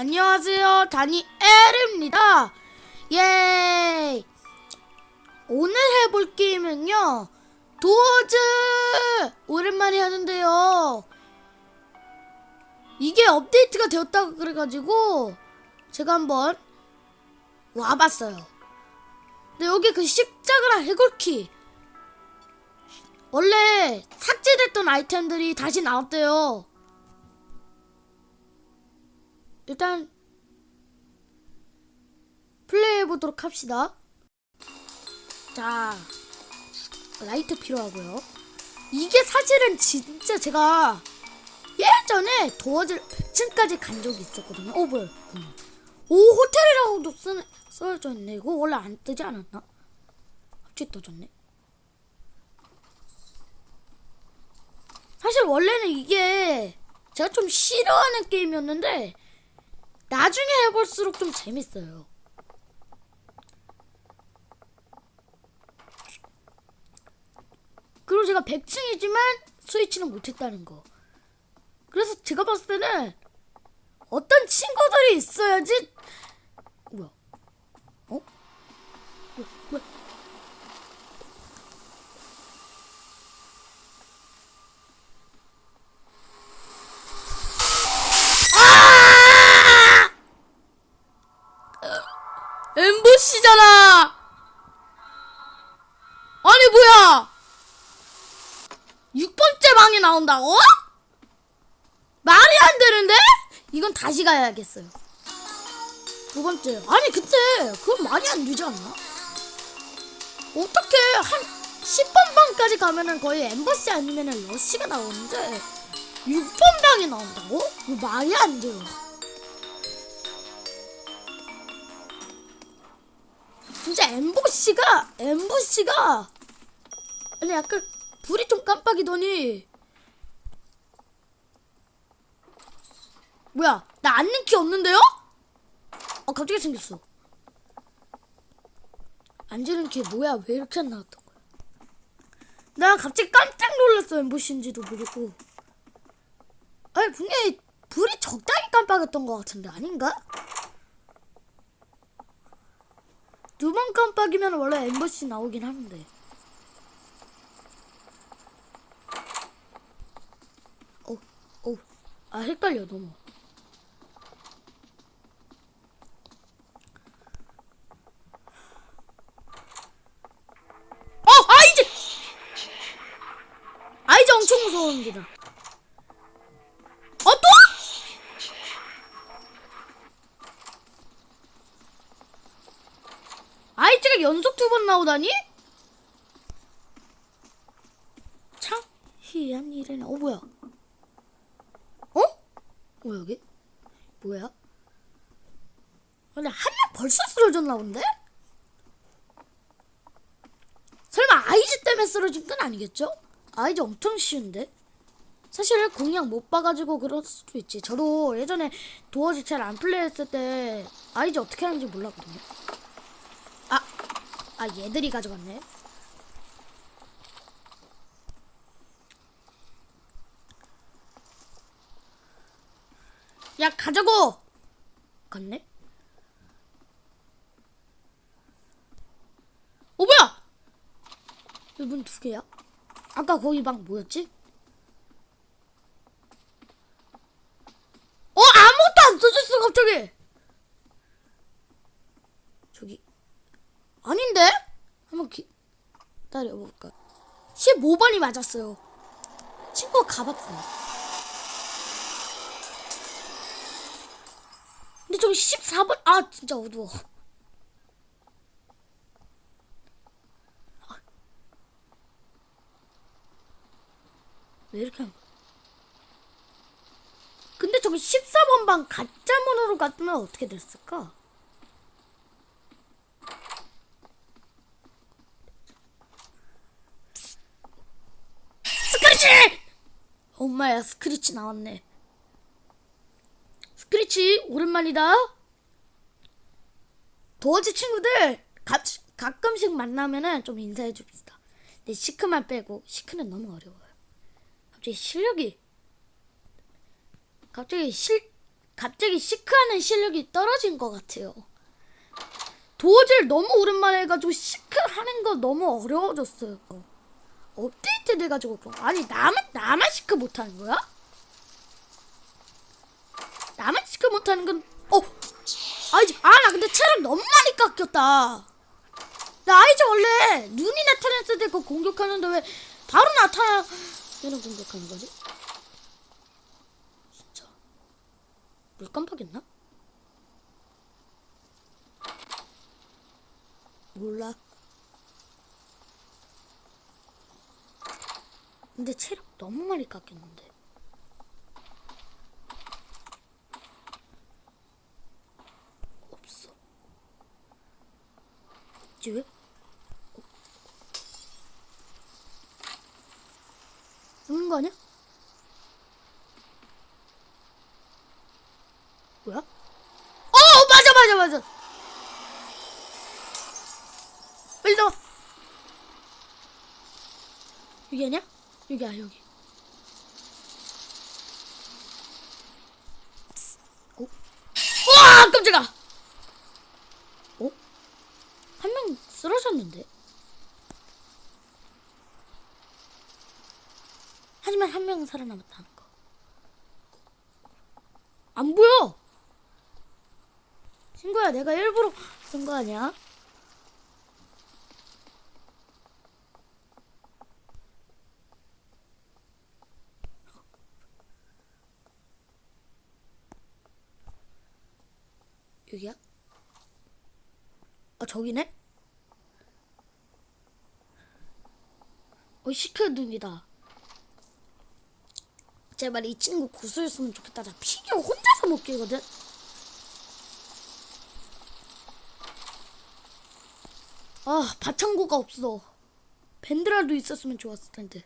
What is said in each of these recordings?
안녕하세요. 다니엘입니다. 예. 오늘 해볼 게임은요. 도어즈! 오랜만에 하는데요. 이게 업데이트가 되었다고 그래가지고 제가 한번 와봤어요. 근데 여기 그 십자가랑 해골키 원래 삭제됐던 아이템들이 다시 나왔대요. 일단 플레이해 보도록 합시다. 자, 라이트 필요하고요. 이게 사실은 진짜 제가 예전에 도어질 100층까지 간 적이 있었거든요. 어, 뭐야. 음. 오, 호텔이라고도 쓰, 써져 있네. 이거 원래 안 뜨지 않았나? 갑자기 떠졌네. 사실 원래는 이게 제가 좀 싫어하는 게임이었는데 나중에 해볼수록 좀 재밌어요. 그리고 제가 100층이지만 스위치는 못했다는 거. 그래서 제가 봤을 때는 어떤 친구들이 있어야지. 뭐야? 어? 뭐, 뭐? 아! 엠보시잖아. 아니 뭐야? 6번째 방에 나온다고? 말이 안 되는데? 이건 다시 가야겠어요. 두 번째. 아니 그때 그건 말이 안 되지 않나? 어떻게 한 10번 방까지 가면은 거의 엠버시 아니면은 러시가 나오는데 6번 방이 나온다고? 말이 안 돼요. 진짜 엠보시가 엠보시가. 아니 약간 불이 좀 깜빡이더니. 뭐야 나 앉는 키 없는데요? 어 갑자기 생겼어. 앉는 키 뭐야 왜 이렇게 안 나왔던 거야? 나 갑자기 깜짝 놀랐어 엠보시인지도 모르고. 아니 분명히 불이 적당히 깜빡였던 것 같은데 아닌가? 두 번 깜빡이면 원래 엠버시 나오긴 하는데. 어, 어, 아 헷갈려 너무. 어, 아이즈, 아이즈 엄청 무서운 기다. 어 또? 연속 두 번 나오다니? 참 희한 일이네. 어 뭐야? 어? 뭐야 여기? 뭐야? 근데 한 명 벌써 쓰러졌나 본데? 설마 아이즈 때문에 쓰러진 건 아니겠죠? 아이즈 엄청 쉬운데? 사실 공략 못 봐가지고 그럴 수도 있지. 저도 예전에 도어지 잘안 플레이했을 때 아이즈 어떻게 하는지 몰랐거든요. 아, 아 얘들이 가져갔네. 야 가자고. 갔네. 어 뭐야? 이문 두 개야? 아까 거기 방 뭐였지? 어 아무것도 안 써졌어 갑자기. 저기 아닌데? 한번 기다려볼까? 15번이 맞았어요. 친구가 가봤어요. 근데 저기 14번, 아, 진짜 어두워. 아. 왜 이렇게 한 거야? 근데 저기 14번 방 가짜 문으로 갔으면 어떻게 됐을까? 스크리치! 엄마야 스크리치 나왔네. 스크리치 오랜만이다. 도어지 친구들 가, 가끔씩 만나면은 좀 인사해 줍시다. 근데 시크만 빼고 시크는 너무 어려워요. 갑자기 실력이 갑자기 실 갑자기 시크하는 실력이 떨어진 것 같아요. 도어질 너무 오랜만에 해가지고 시크하는 거 너무 어려워졌어요. 업데이트 돼가지고 그런 거. 아니 나만 나만 시크 못하는 거야? 나만 시크 못하는 건 어? 아이지 아나 근데 체력 너무 많이 깎였다. 나 아이지 원래 눈이 나타났을 때 그 공격하는데 왜 바로 나타나는 공격하는 거지? 진짜 물 깜빡했나? 몰라. 근데 체력 너무 많이 깎였는데. 없어. 있지 왜? 어? 죽는 거 아니야? 뭐야? 어 맞아 맞아 맞아. 빨리 나와. 여기 아니야? 여기야 여기. 어? 와 깜짝아. 어? 한 명 쓰러졌는데. 하지만 한 명은 살아남았다는 거. 안 보여. 친구야, 내가 일부러 그런 거 아니야? 여기야? 아 저기네? 어 시크 눈이다. 제발 이 친구 구슬했으면 좋겠다. 나 피규어 혼자서 못 끼거든. 아 바창고가 없어. 밴드라도 있었으면 좋았을 텐데.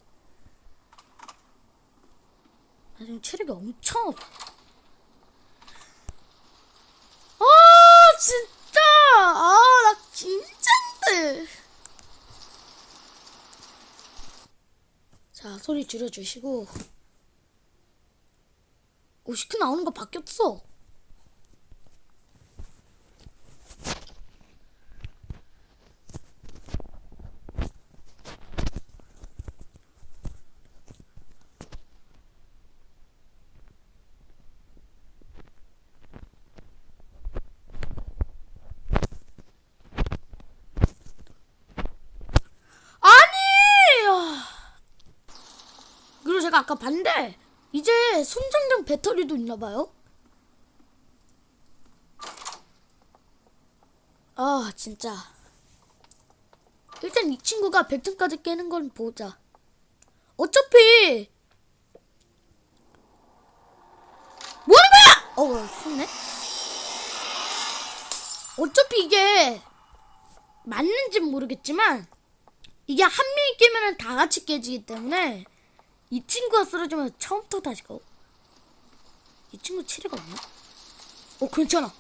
나 지금 체력이 엄청 없어. 아 진짜 아 나 진짠데 자 소리 줄여주시고 오 시크 나오는 거 바뀌었어 아니 아. 그리고 제가 아까 봤는데 이제 손전등 배터리도 있나 봐요? 아 진짜. 일단 이 친구가 100점까지 깨는 건 보자. 어차피 뭐하는 거야? 어 숨네? 어차피 이게 맞는진 모르겠지만 이게 한 명이 깨면은 다 같이 깨지기 때문에 이 친구가 쓰러지면 처음부터 다시 가. 이 친구 체력 없나? 어 괜찮아.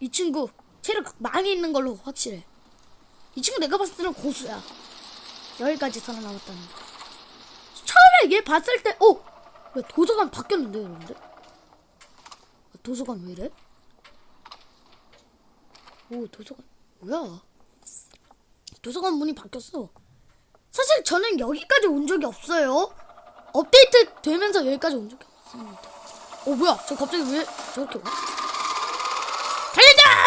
이 친구 체력 많이 있는 걸로 확실해. 이 친구 내가 봤을 때는 고수야. 여기까지 살아남았다는 거. 처음에 얘 봤을 때, 어, 왜 도서관 바뀌었는데 여러분들? 도서관 왜 이래? 오 도서관 뭐야? 도서관 문이 바뀌었어. 사실 저는 여기까지 온 적이 없어요. 업데이트 되면서 여기까지 온 적이 없습니다. 어 뭐야? 저 갑자기 왜 저렇게 와? 달리자!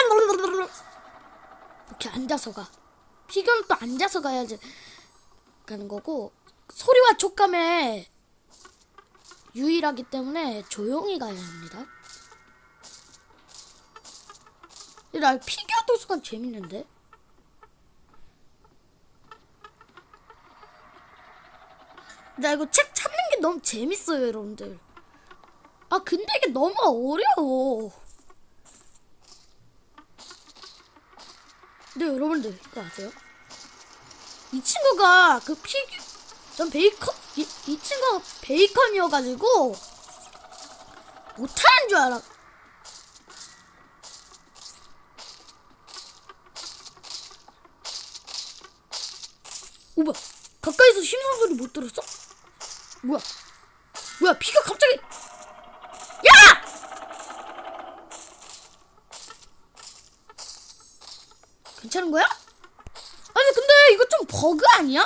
이렇게 앉아서 가. 피규어는 또 앉아서 가야지 가는 거고 소리와 촉감에 유일하기 때문에 조용히 가야 합니다. 나 피규어 도서관 재밌는데? 나 이거 책 찾는 게 너무 재밌어요, 여러분들. 아, 근데 이게 너무 어려워. 근데 여러분들, 이거 아세요? 이 친구가 그 피규, 전 베이컨, 이, 이 친구가 베이컨이어가지고, 못하는 줄 알아. 오빠, 가까이서 심장 소리 못 들었어? 뭐야? 뭐야? 피가 갑자기 야! 괜찮은 거야? 아니 근데 이거 좀 버그 아니야?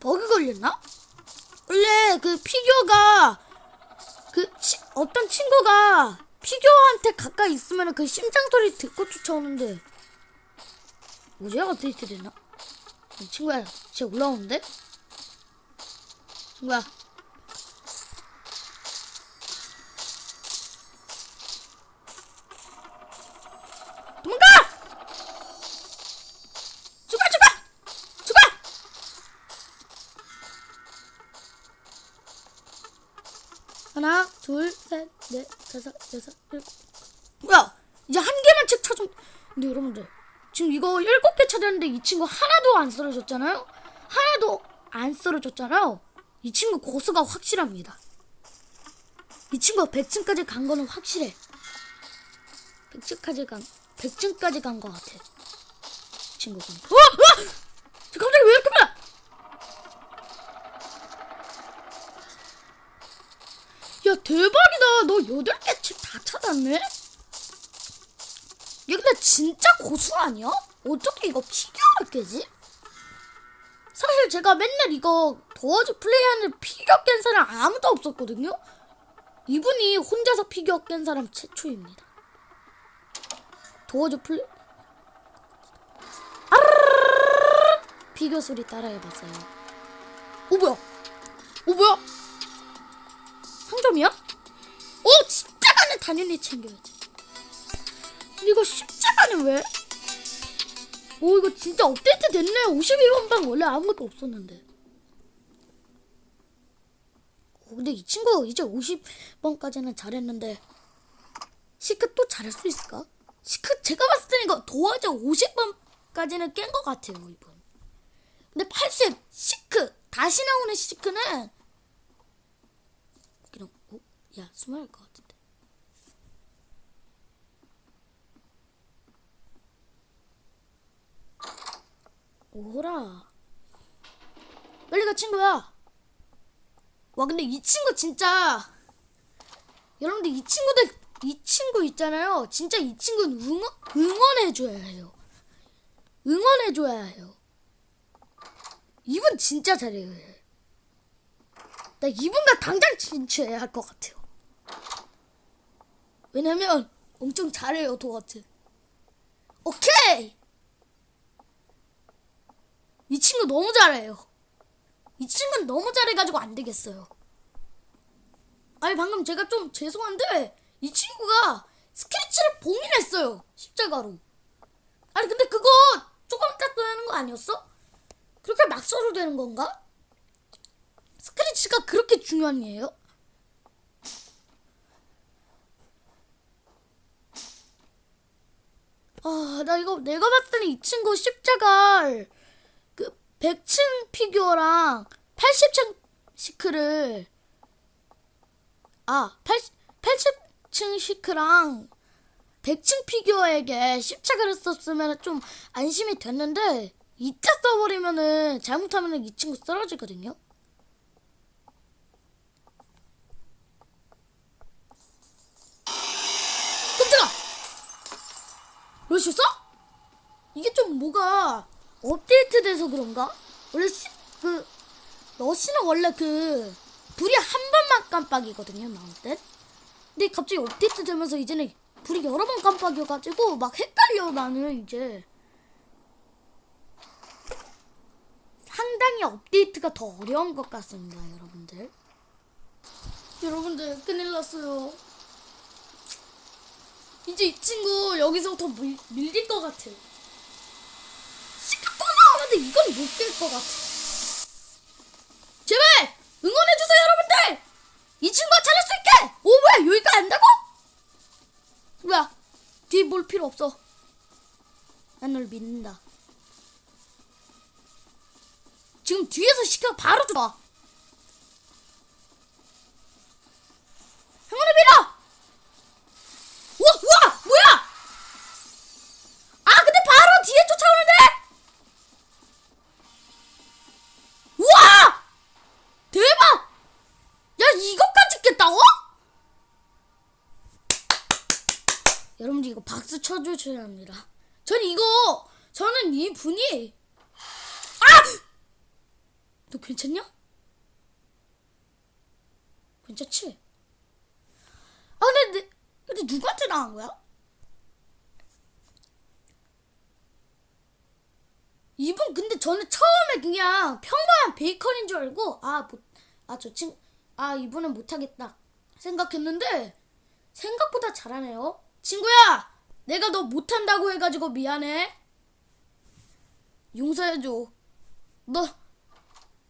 버그 걸렸나? 원래 그 피규어가 그 치, 어떤 친구가 피규어한테 가까이 있으면 그 심장 소리 듣고 쫓아오는데 뭐지? 어떻게 됐나? 친구야, 쟤 올라오는데? 친구야. 도망가! 죽어, 죽어! 죽어! 하나, 둘, 셋, 넷, 다섯, 여섯, 일곱. 뭐야? 이제 한 개만 책 찾으면. 근데 여러분들, 지금 이거 일곱 개 찾았는데 이 친구 하나도 안 쓰러졌잖아요? 하나도 안 쓰러졌잖아요? 이 친구 고수가 확실합니다. 이 친구가 100층까지 간 거는 확실해. 100층까지 간, 100층까지 간 거 같아. 이 친구가. 어! 어! 저 갑자기 왜 이렇게 많아? 야, 대박이다. 너 8개 책다 찾았네? 야, 근데 진짜 고수 아니야? 어떻게 이거 피규어를 깨지? 사실 제가 맨날 이거 도어즈 플레이하는 피규어 깬 사람 아무도 없었거든요? 이분이 혼자서 피규어 깬 사람 최초입니다. 도어즈 플레이... 아르르르르르르 피규어 소리 따라해봤어요. 오, 뭐야? 오, 뭐야? 상점이야? 오, 십자가는 당연히 챙겨야지. 근데 이거 십자가는 왜? 오 이거 진짜 업데이트 됐네 51번 방 원래 아무것도 없었는데 오, 근데 이 친구 이제 50번까지는 잘했는데 시크 또 잘할 수 있을까? 시크 제가 봤을 때는 이거 도화자 50번까지는 깬 것 같아요 이번 근데 80 시크 다시 나오는 시크는 그냥 어? 야 숨어야 할 것 같은데 오라. 빨리 가 친구야. 와 근데 이 친구 진짜 여러분들 이 친구들 이 친구 있잖아요. 진짜 이 친구는 응원 응원해줘야 해요. 응원해줘야 해요. 이분 진짜 잘해요. 얘. 나 이분과 당장 진출해야 할 것 같아요. 왜냐면 엄청 잘해요 도어트. 오케이. 이 친구 너무 잘해요. 이 친구는 너무 잘해가지고 안 되겠어요. 아니 방금 제가 좀 죄송한데 이 친구가 스케치를 봉인했어요 십자가로. 아니 근데 그거 조금 딱 되는 거 아니었어? 그렇게 막 써도 되는 건가? 스크래치가 그렇게 중요한 예요? 아, 나 이거 내가 봤을 때는 이 친구 십자가 그 100층 피규어랑 80층 시크를 아 80, 80층 시크랑 100층 피규어에게 십자가를 썼으면 좀 안심이 됐는데 이자 써버리면은 잘못하면은 이 친구 쓰러지거든요. 깜짝아! 러시었어? 이게 좀 뭐가 업데이트돼서 그런가? 원래 시, 그 러시는 원래 그 불이 한 번만 깜빡이거든요 나올 때. 근데 갑자기 업데이트 되면서 이제는 불이 여러 번 깜빡여가지고 막 헷갈려 나는 이제 상당히 업데이트가 더 어려운 것 같습니다 여러분들. 여러분들 큰일 났어요. 이제 이 친구 여기서부터 밀, 밀릴 것 같아. 시카 또 나오는데 이건 못 깰 것 같아. 제발 응원해주세요 여러분들. 이 친구가 잘할 수 있게. 오 뭐야 여기가 안다고? 뭐야 뒤에 볼 필요 없어. 난 널 믿는다. 지금 뒤에서 시카 바로 줘. 행운을 빌어. 우와, 우와, 뭐야? 아, 근데 바로 뒤에 쫓아오는 박수 쳐주셔야 합니다. 전 이거 저는 이 분이 아! 너 괜찮냐? 괜찮지? 아 근데 내- 근데 누구한테 나간 거야? 이분 근데 저는 처음에 그냥 평범한 베이컨인 줄 알고 아아저 친, 아 이분은 못하겠다 생각했는데 생각보다 잘하네요. 친구야, 내가 너 못한다고 해가지고 미안해. 용서해줘. 너,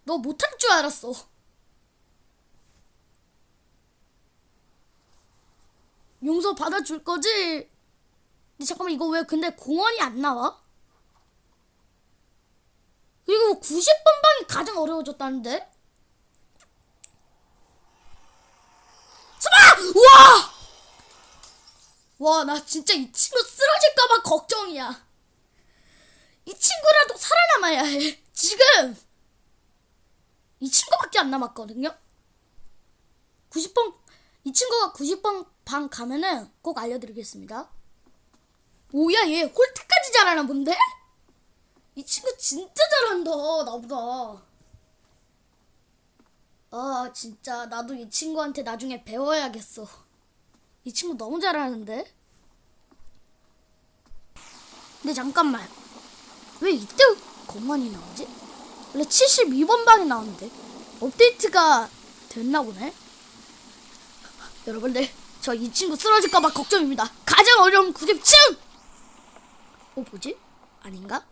너 못할 줄 알았어. 용서 받아줄 거지? 근데 잠깐만, 이거 왜 근데 공원이 안 나와? 그리고 90번 방이 가장 어려워졌다는데? 수마! 우와! 와, 나 진짜 이 친구 쓰러질까봐 걱정이야. 이 친구라도 살아남아야 해. 지금! 이 친구밖에 안 남았거든요? 90번, 이 친구가 90번 방 가면은 꼭 알려드리겠습니다. 오야, 얘 홀트까지 잘하나 본데? 이 친구 진짜 잘한다, 나보다. 아, 진짜, 나도 이 친구한테 나중에 배워야겠어. 이 친구 너무 잘하는데? 근데 잠깐만. 왜 이때 공원이 나오지? 원래 72번 방이 나오는데. 업데이트가 됐나 보네? 여러분들, 저 이 친구 쓰러질까봐 걱정입니다. 가장 어려운 90층! 어, 뭐지? 아닌가?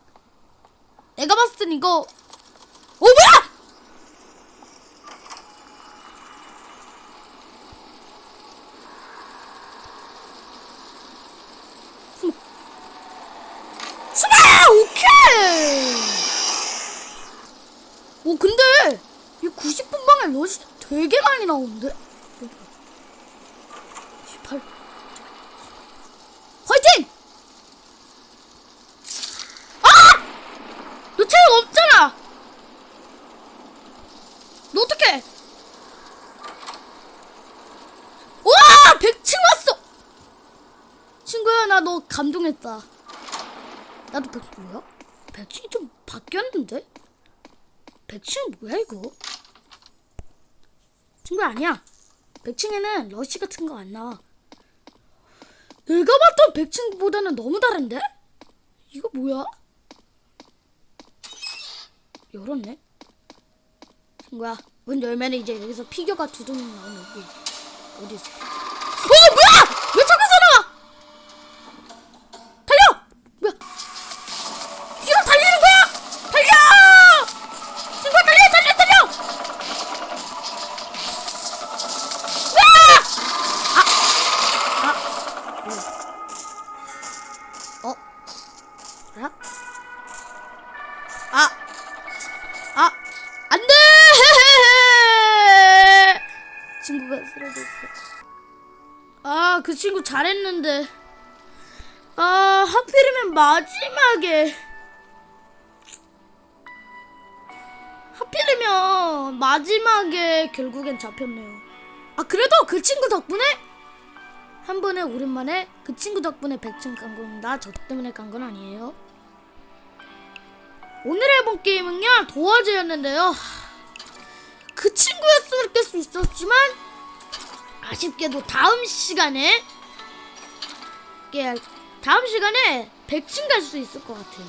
내가 봤을 땐 이거, 어, 뭐야! 수마! 오케이! 오, 근데, 이 90분 방에 러시 되게 많이 나오는데? 18. 화이팅! 아! 너 체력 없잖아! 너 어떡해? 와! 100층 왔어! 친구야, 나 너 감동했다. 나도 백 뭐야? 백신이 좀 바뀌었는데? 백신 뭐야 이거? 친구 아니야. 백층에는 러시 같은 거 안 나와. 내가 봤던 백층보다는 너무 다른데? 이거 뭐야? 열었네. 친구야, 문 열면 이제 여기서 피규어가 두둥 나오는 거 어디 있어? 어 뭐야? 어? 뭐야? 아! 아! 안 돼! 친구가 쓰러졌어. 아, 그 친구 잘했는데. 아, 하필이면 마지막에. 하필이면 마지막에 결국엔 잡혔네요. 아, 그래도 그 친구 덕분에 한 번에 오랜만에 그 친구 덕분에 100층 간 겁니다. 저 때문에 간 건 아니에요. 오늘 해본 게임은요, 도화제였는데요. 그 친구였으면 깰 수 있었지만, 아쉽게도 다음 시간에, 다음 시간에 100층 갈 수 있을 것 같아요.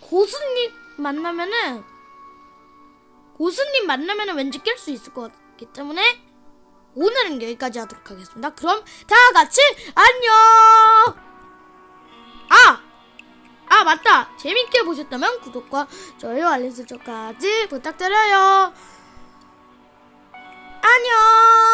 고수님 만나면은, 고수님 만나면은 왠지 깰 수 있을 것 같기 때문에, 오늘은 여기까지 하도록 하겠습니다. 그럼 다 같이 안녕! 아! 아 맞다 재밌게 보셨다면 구독과 좋아요 알림 설정까지 부탁드려요 안녕